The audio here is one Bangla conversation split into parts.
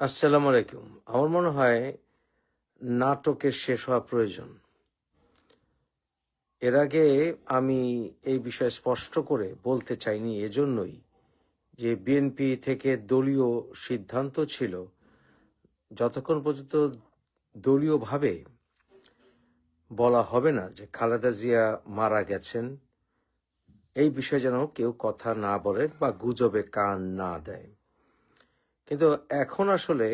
আসসালামু আলাইকুম। আমার মনে হয় নাটকের শেষ হওয়া প্রয়োজন। এর আগে আমি এই বিষয়ে স্পষ্ট করে বলতে চাইনি এজন্যই যে বিএনপি থেকে দলীয় সিদ্ধান্ত ছিল। যতক্ষণ পর্যন্ত দলীয়ভাবে বলা হবে না যে খালেদা জিয়া মারা গেছেন, এই বিষয়ে যেন কেউ কথা না বলে বা গুজবে কান না দেয়। কিন্তু এখন আসলে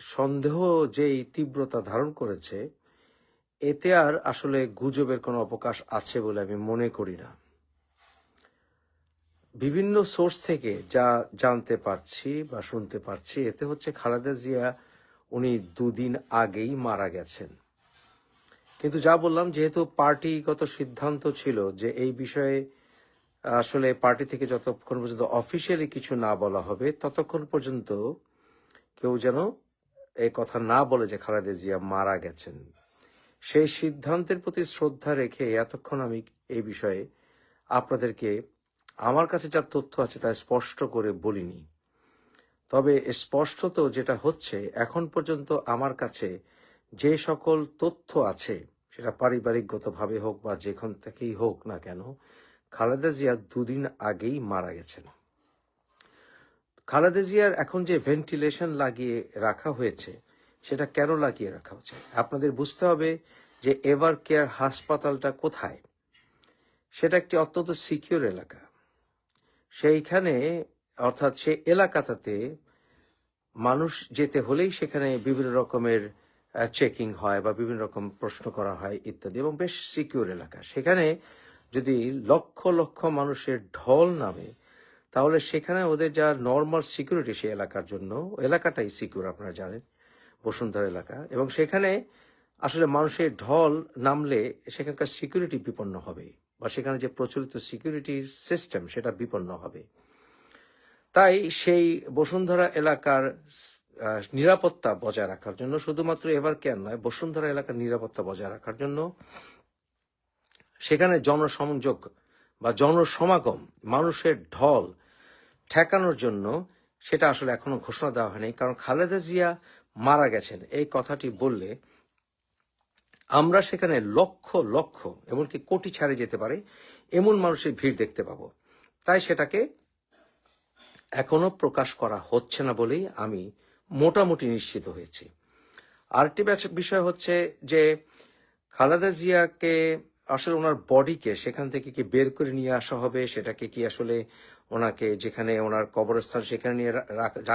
সন্দেহ যেই তীব্রতা ধারণ করেছে, এতে আর আসলে গুজবের কোনো অবকাশ আছে বলে আমি মনে করি না। বিভিন্ন সোর্স থেকে যা জানতে পারছি বা শুনতে পারছি, এতে হচ্ছে খালেদা জিয়া উনি দুদিন আগেই মারা গেছেন। কিন্তু যা বললাম, যেহেতু পার্টিগত সিদ্ধান্ত ছিল যে এই বিষয়ে আসলে পার্টি থেকে যতক্ষণ পর্যন্ত অফিসিয়ালি কিছু না বলা হবে, ততক্ষণ পর্যন্ত কেউ যেন এই কথা না বলে যে খালেদা জিয়া মারা গেছেন। সেই সিদ্ধান্তের প্রতি শ্রদ্ধা রেখে এতক্ষণ আমি এই বিষয়ে আপনাদেরকে, আমার কাছে যা তথ্য আছে তা স্পষ্ট করে বলিনি। তবে স্পষ্টত যেটা হচ্ছে, এখন পর্যন্ত আমার কাছে যে সকল তথ্য আছে, সেটা পারিবারিকগতভাবে হোক বা যেখান থেকেই হোক না কেন খালেদা জিয়া দুদিন আগেই মারা গেছেন। খালেদা জিয়ার এখন যে ভেন্টিলেশন লাগিয়ে রাখা হয়েছে, সেটা কেন লাগিয়ে রাখা হচ্ছে? আপনাদের বুঝতে হবে যে এভার কেয়ার হাসপাতালটা কোথায়? সেটা একটি অত্যন্ত সিকিউর এলাকা। সেইখানে, অর্থাৎ সে এলাকাটাতে মানুষ যেতে হলেই সেখানে বিভিন্ন রকমের চেকিং হয় বা বিভিন্ন রকম প্রশ্ন করা হয় ইত্যাদি এবং বেশ সিকিউর এলাকা। সেখানে যদি লক্ষ লক্ষ মানুষের ঢল নামে, তাহলে সেখানে ওদের যা নর্মাল সিকিউরিটি সে এলাকার জন্য এলাকাটাই সিকিউর আপনারা জানেন, বসুন্ধরা এলাকা। এবং সেখানে আসলে মানুষের ঢল নামলে সেখানকার সিকিউরিটি বিপন্ন হবে, বা সেখানে যে প্রচলিত সিকিউরিটি সিস্টেম সেটা বিপন্ন হবে। তাই সেই বসুন্ধরা এলাকার নিরাপত্তা বজায় রাখার জন্য, শুধুমাত্র এবার কেন নয়, বসুন্ধরা এলাকার নিরাপত্তা বজায় রাখার জন্য সেখানে জনসংযোগ বা জনসমাগম, মানুষের ঢল ঠেকানোর জন্য সেটা আসলে এখনও ঘোষণা দেওয়া হয়নি। কারণ খালেদা জিয়া মারা গেছেন, এই কথাটি বললে আমরা সেখানে লক্ষ লক্ষ, এমনকি কোটি ছাড়ে যেতে পারে, এমন মানুষের ভিড় দেখতে পাবো। তাই সেটাকে এখনও প্রকাশ করা হচ্ছে না বলেই আমি মোটামুটি নিশ্চিত হয়েছি। আরেকটি বিষয় হচ্ছে যে খালেদা জিয়াকে আসলে ওনার বডিকে সেখান থেকে কি বের করে নিয়ে আসা হবে? সেটাকে কি আসলে ওনাকে যেখানে ওনার কবরস্থান সেখানে নিয়ে